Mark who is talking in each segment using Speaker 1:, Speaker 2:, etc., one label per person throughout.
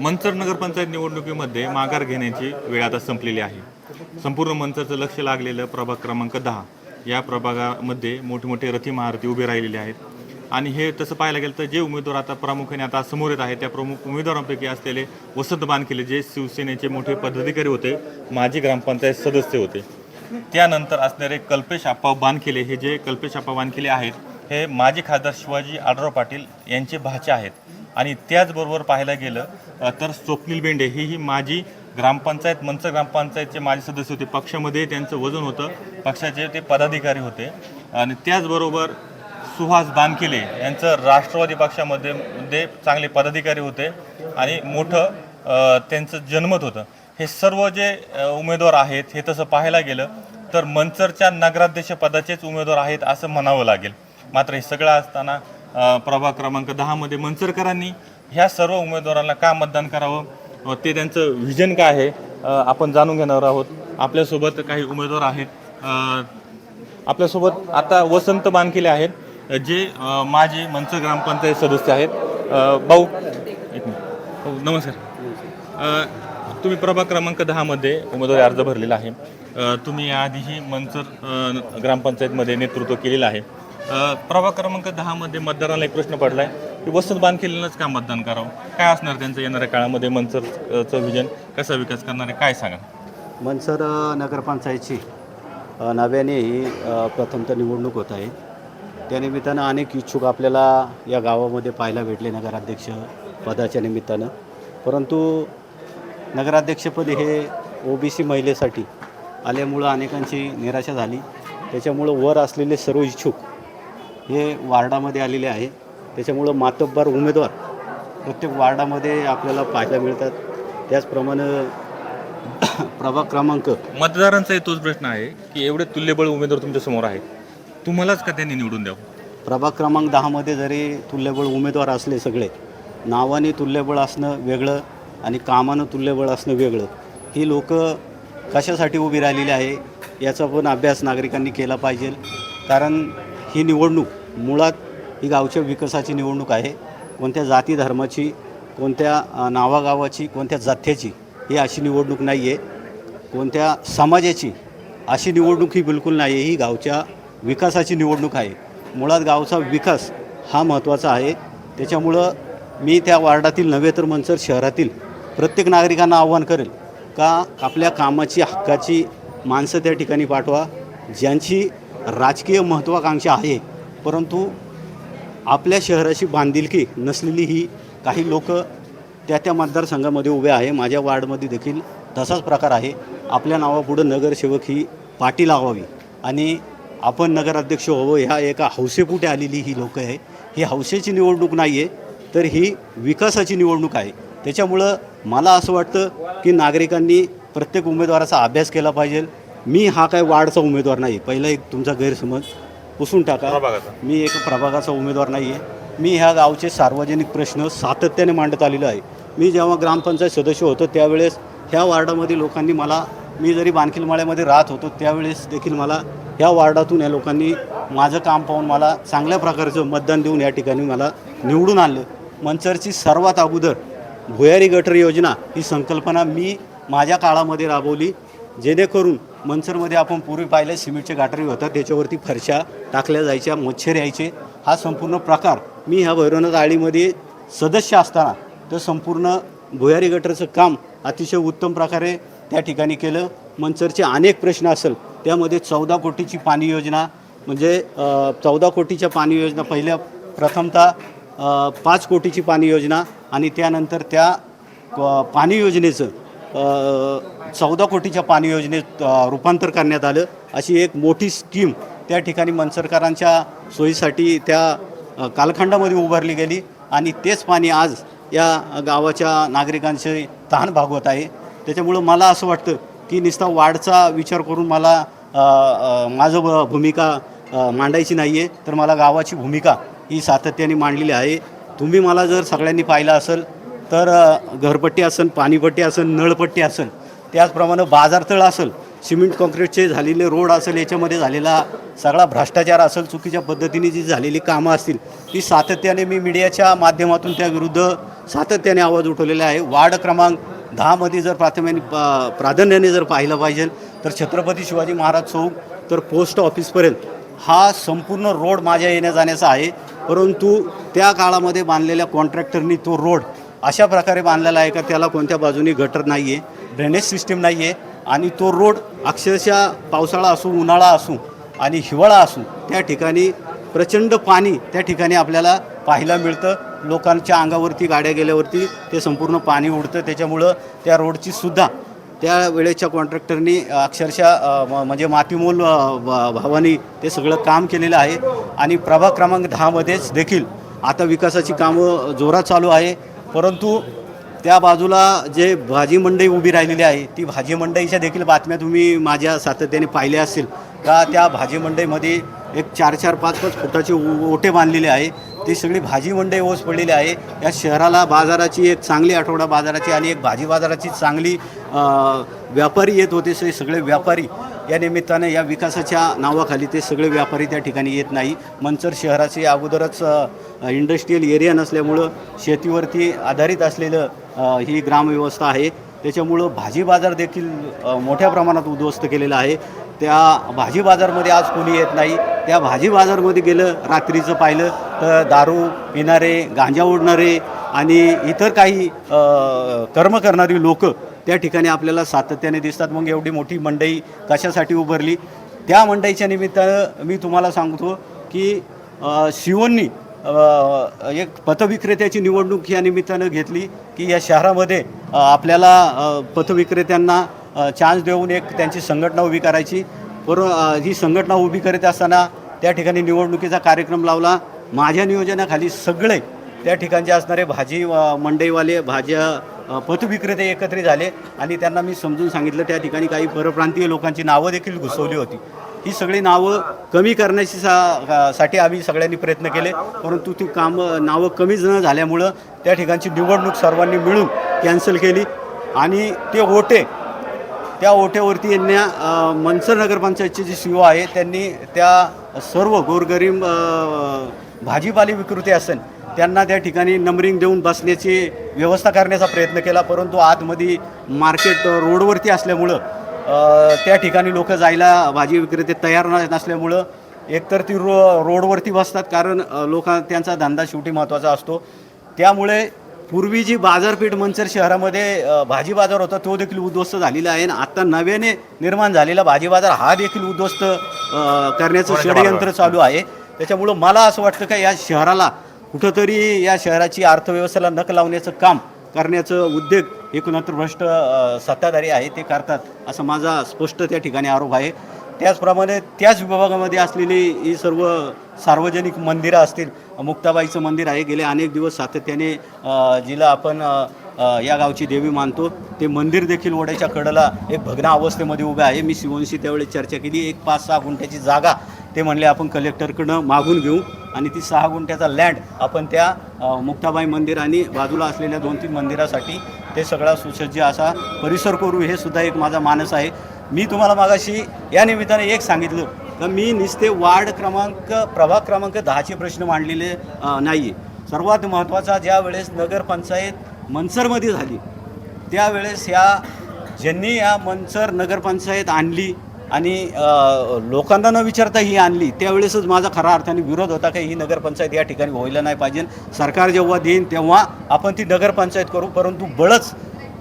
Speaker 1: मंचर नगरपंचायत निवडणुकीमध्ये माघार घेण्याची वेळ आता संपलेली आहे. संपूर्ण मंचरचं लक्ष लागलेलं प्रभाग क्रमांक दहा. या प्रभागामध्ये मोठमोठे रथी महारथी उभे राहिलेले आहेत. आणि हे तसं पाहायला गेलं तर जे उमेदवार आता प्रामुख्याने आता समोर येत आहेत त्या प्रमुख उमेदवारांपैकी असलेले वसंत बानखेले जे शिवसेनेचे मोठे पदाधिकारी होते माजी ग्रामपंचायत सदस्य होते. त्यानंतर असणारे कल्पेश आप्पा बानखेले हे जे कल्पेश आप्पा बानखेले आहेत हे माजी खासदार शिवाजी आडराव पाटील यांचे भाचे आहेत. आणि त्याचबरोबर पाहायला गेलं तर स्वप्नील बेंडे ही ही माजी ग्रामपंचायत मंच ग्रामपंचायतचे माजी सदस्य होते. पक्षामध्ये त्यांचं वजन होतं. पक्षाचे ते पदाधिकारी होते. आणि त्याचबरोबर सुहास बानकेले यांचं राष्ट्रवादी पक्षामध्ये मध्ये चांगले पदाधिकारी होते आणि मोठं त्यांचं जन्मत होतं. हे सर्व जे उमेदवार आहेत हे तसं पाहायला गेलं तर मंचरच्या नगराध्यक्ष पदाचेच उमेदवार आहेत असं म्हणावं लागेल. मात्र हे सगळं असताना प्रभाग क्रमांक दहामध्ये मंचरकरांनी ह्या सर्व उमेदवारांना का मतदान करावं? ते त्यांचं व्हिजन काय आहे? आपण जाणून घेणार आहोत. आपल्यासोबत काही उमेदवार आहेत. आपल्यासोबत आता वसंत बानकेले आहेत जे माझे मंच ग्रामपंचायत सदस्य आहेत. भाऊ एक मिनिट. नमस्कार. तुम्ही प्रभाग क्रमांक दहामध्ये उमेदवारी अर्ज भरलेला आहे. तुम्ही याआधीही मंचर ग्रामपंचायतमध्ये नेतृत्व केलेलं आहे. प्रभाग क्रमांक दहामध्ये मतदारांना एक प्रश्न पडला आहे की वसंत बानखेलेनंच का मतदान करावं? काय असणार त्यांचं येणाऱ्या काळामध्ये मनसरचं विजन? कसा विकास करणार आहे? काय सांगा
Speaker 2: मनसर नगरपंचायतची नव्याने ही प्रथमतः निवडणूक होत आहे. त्यानिमित्तानं अनेक इच्छुक आपल्याला या गावामध्ये पाहायला भेटले नगराध्यक्ष पदाच्या निमित्तानं. परंतु नगराध्यक्षपद हे ओ बी सी महिलेसाठी आल्यामुळं अनेकांची निराशा झाली. त्याच्यामुळं वर असलेले सर्व इच्छुक हे वार्डामध्ये आलेले आहे. त्याच्यामुळं मातब्बर उमेदवार प्रत्येक वार्डामध्ये आपल्याला पाहायला मिळतात. त्याचप्रमाणे प्रभाग क्रमांक
Speaker 1: मतदारांचाही तोच प्रश्न आहे की एवढे तुल्यबळ उमेदवार तुमच्यासमोर आहेत. तुम्हालाच का त्यांनी निवडून द्यावं?
Speaker 2: प्रभाग क्रमांक दहामध्ये जरी तुल्यबळ उमेदवार असले सगळे नावाने तुल्यबळ असणं वेगळं आणि कामानं तुल्यबळ असणं वेगळं ही लोक कशासाठी उभी राहिलेली आहे याचा पण अभ्यास नागरिकांनी केला पाहिजे. कारण ही निवडणूक मुळात ही गावच्या विकासाची निवडणूक आहे. कोणत्या जाती धर्माची कोणत्या नावागावाची कोणत्या जाथ्याची ही अशी निवडणूक नाही आहे कोणत्या समाजाची अशी निवडणूक ही बिलकुल नाही आहे ही गावच्या विकासाची निवडणूक आहे. मुळात गावचा विकास हा महत्त्वाचा आहे. त्याच्यामुळं मी त्या वार्डातील नव्हे तर मंचर शहरातील प्रत्येक नागरिकांना आव्हान करेल का आपल्या कामाची हक्काची माणसं त्या ठिकाणी पाठवा. ज्यांची राजकीय महत्त्वाकांक्षा आहे परंतु आपल्या शहराशी बांधिलकी नसलेली ही काही लोक त्या त्या मतदारसंघामध्ये उभे आहे. माझ्या वार्डमध्ये देखील तसाच प्रकार आहे. आपल्या नावापुढं नगरसेवक ही पाटी लावावी आणि आपण नगराध्यक्ष व्हावं. ह्या एका हौसेपुटे आलेली ही लोक आहे. ही हौसेची निवडणूक नाही आहे तर ही विकासाची निवडणूक आहे. त्याच्यामुळं मला असं वाटतं की नागरिकांनी प्रत्येक उमेदवाराचा अभ्यास केला पाहिजे. मी हा काय वार्डचा उमेदवार नाही. पहिला एक तुमचा गैरसमज. पुसून टाका.
Speaker 1: प्रभागाचा.
Speaker 2: मी एक प्रभागाचा उमेदवार नाही आहे मी ह्या गावचे सार्वजनिक प्रश्न सातत्याने मांडत आलेलो आहे. मी जेव्हा ग्रामपंचायत सदस्य होतो त्यावेळेस ह्या वार्डामध्ये लोकांनी मला मी जरी बानखिलमाळ्यामध्ये राहत होतो त्यावेळेस देखील मला ह्या वार्डातून या लोकांनी माझं काम पाहून मला चांगल्या प्रकारचं मतदान देऊन या ठिकाणी मला निवडून आणलं. मंचरची सर्वात अगोदर भुयारी गटर योजना ही संकल्पना मी माझ्या काळामध्ये राबवली. जेणेकरून मनसरमध्ये आपण पूर्वी पाहिले सिमेंटचे गाठरी होतात त्याच्यावरती फरशा टाकल्या जायच्या मच्छर यायचे. हा संपूर्ण प्रकार मी ह्या भैरवनाथ आळीमध्ये सदस्य असताना तर संपूर्ण भुयारी गटरचं काम अतिशय उत्तम प्रकारे त्या ठिकाणी केलं. मंचरचे अनेक प्रश्न असेल त्यामध्ये चौदा कोटीची पाणी योजना म्हणजे चौदा कोटीच्या पाणी योजना पहिल्या प्रथमतः पाच कोटीची पाणी योजना आणि त्यानंतर त्या पाणी योजनेचं चौदा कोटीच्या पाणी योजनेत रूपांतर करण्यात आलं. अशी एक मोठी स्कीम त्या ठिकाणी मनसरकरांच्या सोयीसाठी त्या कालखंडामध्ये उभारली गेली. आणि तेच पाणी आज या गावाच्या नागरिकांचे तहान भागवत आहे. त्याच्यामुळं मला असं वाटतं की नुसता वाढचा विचार करून मला माझं भ- भूमिका मांडायची नाही आहे तर मला गावाची भूमिका ही सातत्याने मांडलेली आहे. तुम्ही मला जर सगळ्यांनी पाहिलं असेल तर घरपट्टी असेल पाणीपट्टी असेल नळपट्टी असेल त्याचप्रमाणे बाजारतळ असेल सिमेंट कॉन्क्रीटचे झालेले रोड असेल याच्यामध्ये झालेला सगळा भ्रष्टाचार असेल चुकीच्या पद्धतीने जी झालेली कामं असतील ती सातत्याने मी मीडियाच्या माध्यमातून त्या विरुद्ध सातत्याने आवाज उठवलेला आहे. वार्ड क्रमांक दहामध्ये जर प्राथमिक प्राधान्याने जर पाहिलं पाहिजे तर छत्रपती शिवाजी महाराज चौक तर पोस्ट ऑफिसपर्यंत हा संपूर्ण रोड माझ्या येण्या जाण्याचा आहे. परंतु त्या काळामध्ये बांधलेल्या कॉन्ट्रॅक्टरनी तो रोड अशा प्रकारे बांधलेला आहे का त्याला कोणत्या बाजूनी गटर नाही आहे ड्रेनेज सिस्टीम नाही आहे आणि तो रोड अक्षरशः पावसाळा असो उन्हाळा असो आणि हिवाळा असो त्या ठिकाणी प्रचंड पाणी त्या ठिकाणी आपल्याला पाहायला मिळतं. लोकांच्या अंगावरती गाड्या गेल्यावरती ते संपूर्ण पाणी उडतं. त्याच्यामुळं त्या रोडची सुद्धा त्या वेळेच्या कॉन्ट्रॅक्टरनी अक्षरशः म- म्हणजे मातीमोल भावानी ते सगळं काम केलेलं आहे. आणि प्रभाग क्रमांक दहामध्येच देखील आता विकासाची कामं जोरात चालू आहे. परंतु त्या बाजूला जे भाजी मंडई उभी राहिलेली आहे ती भाजी मंडईच्या देखील बातम्या तुम्ही माझ्या सातत्याने पाहिल्या असतील. का त्या भाजी मंडईमध्ये एक चार चार पाच पाच फुटाचे ओटे बांधलेले आहे. ती सगळी भाजी मंडई ओस पडलेली आहे. या शहराला बाजाराची एक चांगली आठवडा बाजाराची आणि एक भाजी बाजाराची चांगली व्यापारी येत होते. सगळे व्यापारी या निमित्ताने या विकासाच्या नावाखाली ते सगळे व्यापारी त्या ठिकाणी येत नाही. मंचर शहराचे अगोदरच इंडस्ट्रीयल एरिया नसल्यामुळं शेतीवरती आधारित असलेलं ही ग्रामव्यवस्था आहे. त्याच्यामुळं भाजी बाजार देखील मोठ्या प्रमाणात उद्ध्वस्त केलेला आहे. त्या भाजी बाजारमध्ये आज कोणी येत नाही. त्या भाजी बाजारमध्ये गेलं रात्रीचं पाहिलं तर दारू पिणारे गांजा ओढणारे आणि इतर काही कर्म करणारी लोकं त्या ठिकाणी आपल्याला सातत्याने दिसतात. मग एवढी मोठी मंडई कशासाठी उभारली? त्या मंडईच्या निमित्तानं मी तुम्हाला सांगतो की शिवोंनी एक पथविक्रेत्याची निवडणूक या निमित्तानं घेतली की या शहरामध्ये आपल्याला पथविक्रेत्यांना चान्स देऊन एक त्यांची संघटना उभी करायची. पर ही संघटना उभी करत असताना त्या ठिकाणी निवडणुकीचा कार्यक्रम लावला. माझ्या नियोजनाखाली सगळे त्या ठिकाणचे असणारे भाजी मंडईवाले भाज्या पथविक्रेते एकत्रित झाले आणि त्यांना मी समजून सांगितलं त्या ठिकाणी काही परप्रांतीय लोकांची नावं देखील घुसवली होती. ही सगळी नावं कमी करण्याची सा साठी आम्ही सगळ्यांनी प्रयत्न केले परंतु ती कामं नावं कमी न झाल्यामुळं त्या ठिकाणची निवडणूक सर्वांनी मिळून कॅन्सल केली. आणि ते ओटे त्या ओट्यावरती यांना मनसर नगरपंचायतचे जे सी आहे त्यांनी त्या सर्व गोरगरीब भाजीपाली विक्रेते असेल त्यांना त्या ठिकाणी नंबरिंग देऊन बसण्याची व्यवस्था करण्याचा प्रयत्न केला परंतु आतमध्ये मार्केट रोडवरती असल्यामुळं त्या ठिकाणी लोक जायला भाजी विक्रेते तयार नसल्यामुळं एकतर ती रो रोडवरती बसतात कारण लोक त्यांचा धंदा शेवटी महत्त्वाचा असतो. त्यामुळे पूर्वी जी बाजारपेठ मंचर शहरामध्ये भाजी बाजार होता तो देखील उद्ध्वस्त झालेला आहे. आणि आता नव्याने निर्माण झालेला भाजी बाजार हा देखील उद्ध्वस्त करण्याचं षडयंत्र चालू आहे. त्याच्यामुळं मला असं वाटतं का या शहराला कुठंतरी या शहराची अर्थव्यवस्थेला नक लावण्याचं काम करण्याचं उद्योग एकूणत्र भ्रष्ट सत्ताधारी आहे ते करतात असं माझा स्पष्ट त्या ठिकाणी आरोप आहे. त्याचप्रमाणे त्याच विभागामध्ये असलेली ही सर्व सार्वजनिक मंदिरं असतील मुक्ताबाईचं मंदिर आहे गेले अनेक दिवस सातत्याने जिला आपण या गावची देवी मानतो. ते मंदिर देखील ओढ्याच्या कडेला एक भग्न अवस्थेमध्ये उभे आहे. मी शिवंशी त्यावेळेस चर्चा केली एक पाच सहा गुंठ्याची जागा ते म्हणले आपण कलेक्टरकडनं मागून घेऊ. आणि ती सहा गुंठ्याचा लँड आपण त्या मुक्ताबाई मंदिर आणि बाजूला असलेल्या दोन तीन मंदिरासाठी ते सगळा सुसज्ज असा परिसर करू हे सुद्धा एक माझा मानस आहे. मी तुम्हाला मागाशी या निमित्ताने एक सांगितलं तर मी नुसते वार्ड क्रमांक प्रभाग क्रमांक दहाचे प्रश्न मांडलेले नाही आहे सर्वात महत्त्वाचा ज्या वेळेस नगरपंचायत मनसरमध्ये झाली त्यावेळेस ह्या ज्यांनी या मनसर नगरपंचायत आणली आणि लोकांना न विचारता ही आणली त्यावेळेसच माझा खरा अर्थाने विरोध होता की ही नगरपंचायत या ठिकाणी व्हायला नाही पाहिजे. सरकार जेव्हा देईन तेव्हा आपण ती नगरपंचायत करू परंतु बळच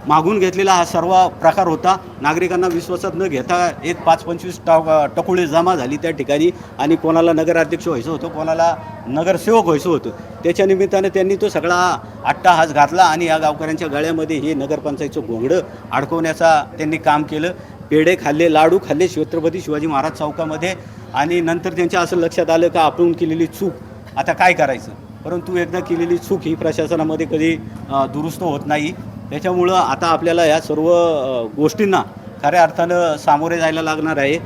Speaker 2: मागून घेतलेला हा सर्व प्रकार होता. नागरिकांना विश्वासात न घेता एक पाच पंचवीस टा टकुळे जमा झाली त्या ठिकाणी आणि कोणाला नगराध्यक्ष व्हायचं होतं कोणाला नगरसेवक व्हायचं होतं. त्याच्या निमित्तानं त्यांनी तो सगळा अट्टाहास घातला आणि या गावकऱ्यांच्या गळ्यामध्ये हे नगरपंचायतचं घोंगडं अडकवण्याचा त्यांनी काम केलं. पेढे खाल्ले लाडू खाल्ले छत्रपती शिवाजी महाराज चौकामध्ये. आणि नंतर त्यांच्या असं लक्षात आलं का आपण केलेली चूक आता काय करायचं? परंतु एकदा केलेली चूक ही प्रशासनामध्ये कधी दुरुस्त होत नाही. त्याच्यामुळं आता आपल्याला या सर्व गोष्टींना खऱ्या अर्थानं सामोरे जायला लागणार आहे.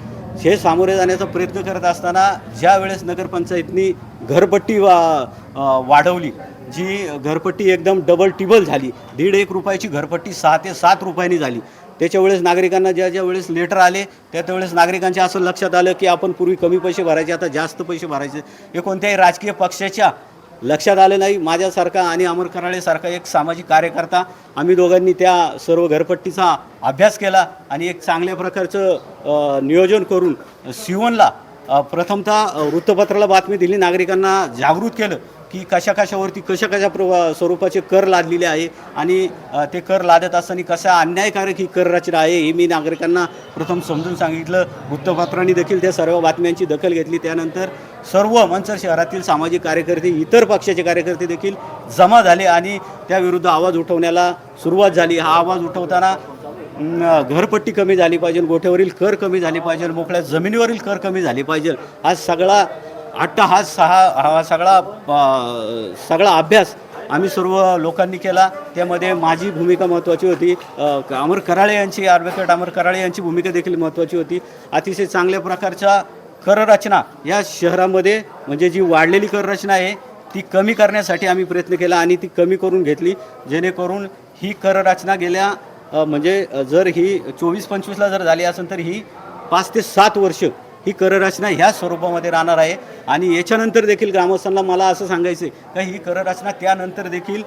Speaker 2: हे सामोरे जाण्याचा प्रयत्न करत असताना ज्या वेळेस नगरपंचायतनी घरपट्टी वा वाढवली जी घरपट्टी एकदम डबल टिबल झाली. दीड एक रुपयाची घरपट्टी सहा ते सात रुपयांनी झाली. त्याच्या वेळेस नागरिकांना ज्या ज्या वेळेस लेटर आले त्या त्यावेळेस नागरिकांच्या असं लक्षात आलं की आपण पूर्वी कमी पैसे भरायचे आता जास्त पैसे भरायचे. हे कोणत्याही राजकीय पक्षाच्या लक्षात आलं नाही. माझ्यासारखा आणि अमर कराळेसारखा एक सामाजिक कार्यकर्ता आम्ही दोघांनी त्या सर्व घरपट्टीचा अभ्यास केला आणि एक चांगल्या प्रकारचं नियोजन करून सिवनला प्रथमतः वृत्तपत्राला बातमी दिली. नागरिकांना जागृत केलं. की कशा कशावरती कशा कशा प्र स्वरूपाचे कर लादलेले आहे आणि ते कर लादत असताना कशा अन्यायकारक ही कर रचना आहे हे मी नागरिकांना प्रथम समजून सांगितलं. वृत्तपत्रांनी देखील त्या सर्व बातम्यांची दखल घेतली. त्यानंतर सर्व मंचर शहरातील सामाजिक कार्यकर्ते इतर पक्षाचे कार्यकर्ते देखील जमा झाले आणि त्याविरुद्ध आवाज उठवण्याला सुरुवात झाली. हा आवाज उठवताना घरपट्टी कमी झाली पाहिजे गोठ्यावरील कर कमी झाले पाहिजे मोकळ्या जमिनीवरील कर कमी झाले पाहिजे. हा सगळा अट्टहास हा सहा हा सगळा सगळा अभ्यास आम्ही सर्व लोकांनी केला. त्यामध्ये माझी भूमिका महत्त्वाची होती. अमर कराळे यांची ॲडव्होकेट अमर कराळे यांची भूमिका देखील महत्त्वाची होती. अतिशय चांगल्या प्रकारच्या कररचना या शहरामध्ये म्हणजे जी वाढलेली कररचना आहे ती कमी करण्यासाठी आम्ही प्रयत्न केला आणि ती कमी करून घेतली. जेणेकरून ही कररचना गेल्या म्हणजे जर ही चोवीस पंचवीसला जर झाली असेल तर ही पाच ते सात वर्ष ही कररचना ह्या स्वरूपामध्ये राहणार आहे. आणि याच्यानंतर देखील ग्रामस्थांना मला असं सांगायचं आहे का ही कररचना त्यानंतर देखील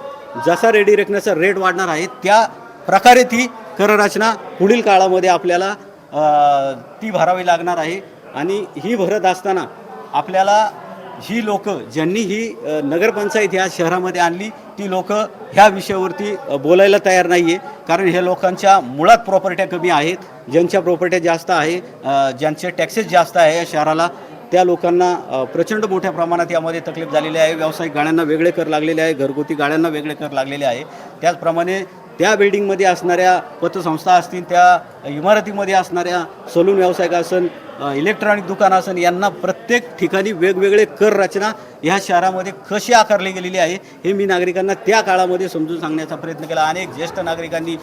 Speaker 2: जसा रेडी रेकण्याचा रेट वाढणार आहे त्या प्रकारे ती कररचना पुढील काळामध्ये आपल्याला ती भरावी लागणार आहे. आणि ही भरत असताना आपल्याला ही लोक ज्यांनी ही नगरपंचायत ह्या शहरामध्ये आणली ती लोक ह्या विषयावरती बोलायला तयार नाही आहे कारण हे लोकांच्या मुळात प्रॉपर्ट्या कमी आहेत. ज्यांच्या प्रॉपर्ट्या जास्त आहे ज्यांचे टॅक्सेस जास्त आहे या शहराला त्या लोकांना प्रचंड मोठ्या प्रमाणात यामध्ये तकलीफ झालेली आहे. व्यावसायिक गाड्यांना वेगळे कर लागलेले आहे. घरगुती गाड्यांना वेगळे कर लागलेले आहे. त्याचप्रमाणे त्या बिल्डिंगमध्ये असणाऱ्या पतसंस्था असतील त्या इमारतीमध्ये असणाऱ्या सलून व्यावसायिक असेल इलेक्ट्रॉनिक दुकान असन यांना प्रत्येक ठिकाणी वेगवेगळे कर रचना ह्या शहरामध्ये कशी आकारली गेलेली आहे हे मी नागरिकांना त्या काळामध्ये समजून सांगण्याचा प्रयत्न केला. अनेक ज्येष्ठ नागरिकांनी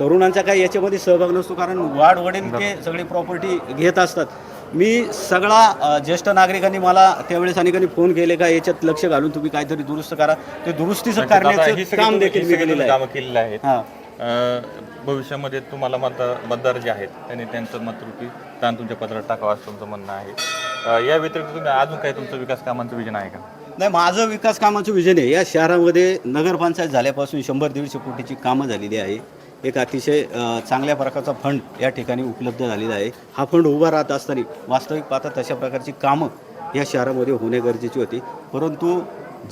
Speaker 2: तरुणांचा काही याच्यामध्ये सहभाग नसतो कारण वाढ वडील ते सगळी प्रॉपर्टी घेत असतात. मी सगळा ज्येष्ठ नागरिकांनी मला त्यावेळेस अनेकांनी फोन केले का याच्यात लक्ष घालून तुम्ही काहीतरी दुरुस्त करा. ते दुरुस्तीचं
Speaker 1: म्हणजे
Speaker 2: करण्याचं काम देखील मी केलेलं आहे.
Speaker 1: भविष्यामध्ये तुम्हाला मतदार मतदार जे आहेत त्यांनी त्यांचं मतरूपी ताण तुमच्या पत्रात टाकावं असं तुमचं म्हणणं आहे. या व्यतिरिक्त तुम्ही अजून काही तुमचं विकास कामांचं विजन आहे का?
Speaker 2: नाही माझं विकास कामाचं विजन आहे. या शहरामध्ये नगरपंचायत झाल्यापासून शंभर दीडशे कोटीची कामं झालेली आहे. एक अतिशय चांगल्या प्रकारचा फंड या ठिकाणी उपलब्ध झालेला आहे. हा फंड उभा राहत असताना वास्तविक पाहता तशा प्रकारची कामं या शहरामध्ये होणे गरजेची होती. परंतु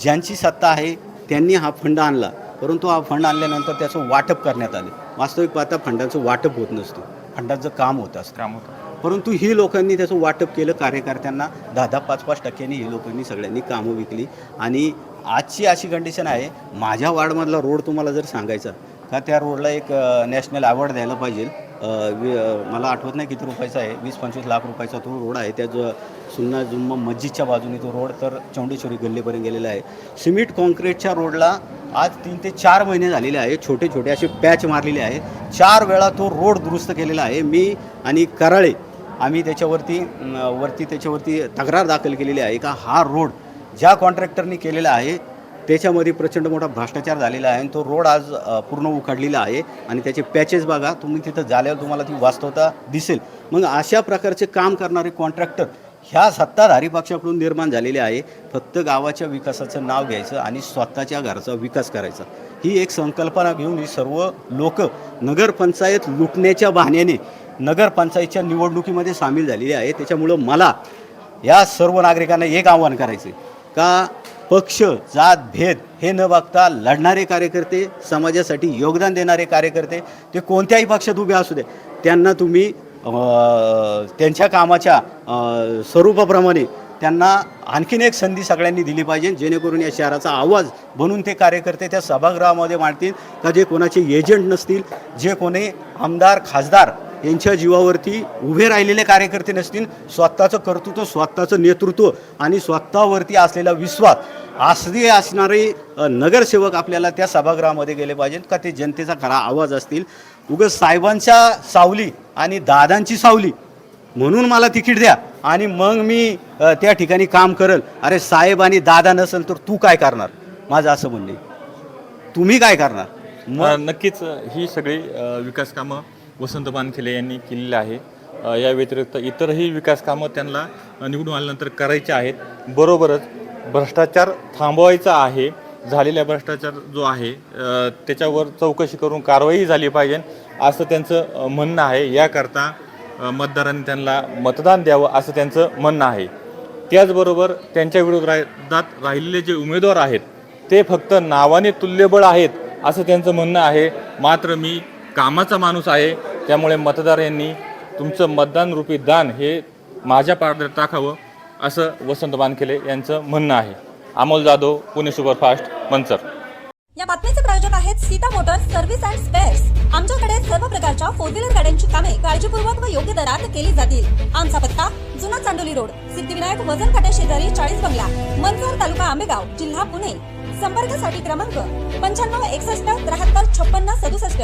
Speaker 2: ज्यांची सत्ता आहे त्यांनी हा फंड आणला. परंतु हा फंड आणल्यानंतर त्याचं वाटप करण्यात आलं. वास्तविक पाहता फंडाचं वाटप होत नसतं. फंडाचं काम होत असतं.
Speaker 1: काम होतं.
Speaker 2: परंतु ही लोकांनी त्याचं वाटप केलं कार्यकर्त्यांना दहा दहा पाच पाच टक्क्यांनी ही लोकांनी सगळ्यांनी कामं विकली. आणि आजची अशी कंडिशन आहे माझ्या वार्डमधला रोड तुम्हाला जर सांगायचा का त्या रोडला एक नॅशनल अवॉर्ड द्यायला पाहिजे. मला आठवत नाही किती रुपयाचा आहे वीस पंचवीस लाख रुपयाचा तो रोड आहे. त्या जो सुन्ना जुम्मा मस्जिदच्या बाजूने तो रोड तर चौंडेश्वरी गल्लीपर्यंत गेलेला आहे. सिमेंट कॉन्क्रीटच्या रोडला आज तीन ते चार महिने झालेले आहे छोटे छोटे असे पॅच मारलेले आहे चार वेळा तो रोड दुरुस्त केलेला आहे. मी आणि कराळे आम्ही त्याच्यावरती वरती त्याच्यावरती तक्रार दाखल केलेली आहे का हा रोड ज्या कॉन्ट्रॅक्टरनी केलेला आहे त्याच्यामध्ये प्रचंड मोठा भ्रष्टाचार झालेला आहे आणि तो रोड आज पूर्ण उखडलेला आहे आणि त्याचे पॅचेस बघा तुम्ही तिथं झाल्यावर तुम्हाला ती वास्तवता दिसेल. मग अशा प्रकारचे काम करणारे कॉन्ट्रॅक्टर ह्या सत्ताधारी पक्षाकडून निर्माण झालेले आहे. फक्त गावाच्या विकासाचं नाव घ्यायचं आणि स्वतःच्या घराचा विकास करायचा. ही एक संकल्पना घेऊन ही सर्व लोक नगरपंचायत लुटण्याच्या बहाण्याने नगरपंचायतच्या निवडणुकीमध्ये सामील झालेली आहे. त्याच्यामुळं मला या सर्व नागरिकांना एक आव्हान करायचे का पक्ष जात भेद हे न बघता लढणारे कार्यकर्ते समाजासाठी योगदान देणारे कार्यकर्ते ते कोणत्याही पक्षात उभे असू दे. त्यांना तुम्ही त्यांच्या कामाच्या स्वरूपाप्रमाणे त्यांना आणखीन एक संधी सगळ्यांनी दिली पाहिजे जेणेकरून या शहराचा आवाज बनून ते कार्यकर्ते त्या सभागृहामध्ये मांडतील का जे कोणाचे एजंट नसतील जे कोणी आमदार खासदार यांच्या जीवावरती उभे राहिलेले कार्यकर्ते नसतील स्वतःचं कर्तृत्व स्वतःचं नेतृत्व आणि स्वतःवरती असलेला विश्वास असले असणारे नगरसेवक आपल्याला त्या सभागृहामध्ये गेले पाहिजेत का ते जनतेचा खरा आवाज असतील? उगं साहेबांच्या सावली आणि दादांची सावली म्हणून मला तिकीट द्या आणि मग मी त्या ठिकाणी काम करल. अरे साहेब आणि दादा नसेल तर तू काय करणार? माझं असं म्हणणे तुम्ही काय करणार? मग
Speaker 1: नक्कीच ही सगळी विकास कामं वसंत बानखेले यांनी केलेलं आहे या व्यतिरिक्त इतरही विकास कामं त्यांना निवडून आल्यानंतर करायचे आहेत. बरोबरच भ्रष्टाचार थांबवायचा आहे झालेला भ्रष्टाचार जो आहे त्याच्यावर चौकशी करून कारवाई झाली पाहिजे असं त्यांचं म्हणणं आहे. याकरता मतदारांनी त्यांना मतदान द्यावं असं त्यांचं म्हणणं आहे. त्याचबरोबर त्यांच्या विरोधात राहिलेले जे उमेदवार आहेत ते फक्त नावाने तुल्यबळ आहेत असं त्यांचं म्हणणं आहे. मात्र मी कामाचा माणूस आहे त्यामुळे मतदार यांनी तुमचं मतदान रूपी दान हे माझ्या पारड्यात टाकावं. असं वसंत बानखेले यांचं म्हणणं आहे. अमोल जाधव पुणे सुपरफास्ट मंचर
Speaker 3: या बातमीचे प्रायोजक आहेत Sita motors service and spares. आमच्याकडे सर्व प्रकारच्या फोर व्हीलर गाड्यांची कामे काळजीपूर्वक व योग्य दरात केली जातील. आमचा पत्ता जुना चांडोली रोड सिद्धिविनायक वजन काट्या शेजारी चाळीस बंगला मंचर तालुका आंबेगाव जिल्हा पुणे. संपर्कासाठी क्रमांक पंच्याण्णव एकसष्ट त्र्याहत्तर छप्पन्न सदुसष्ट.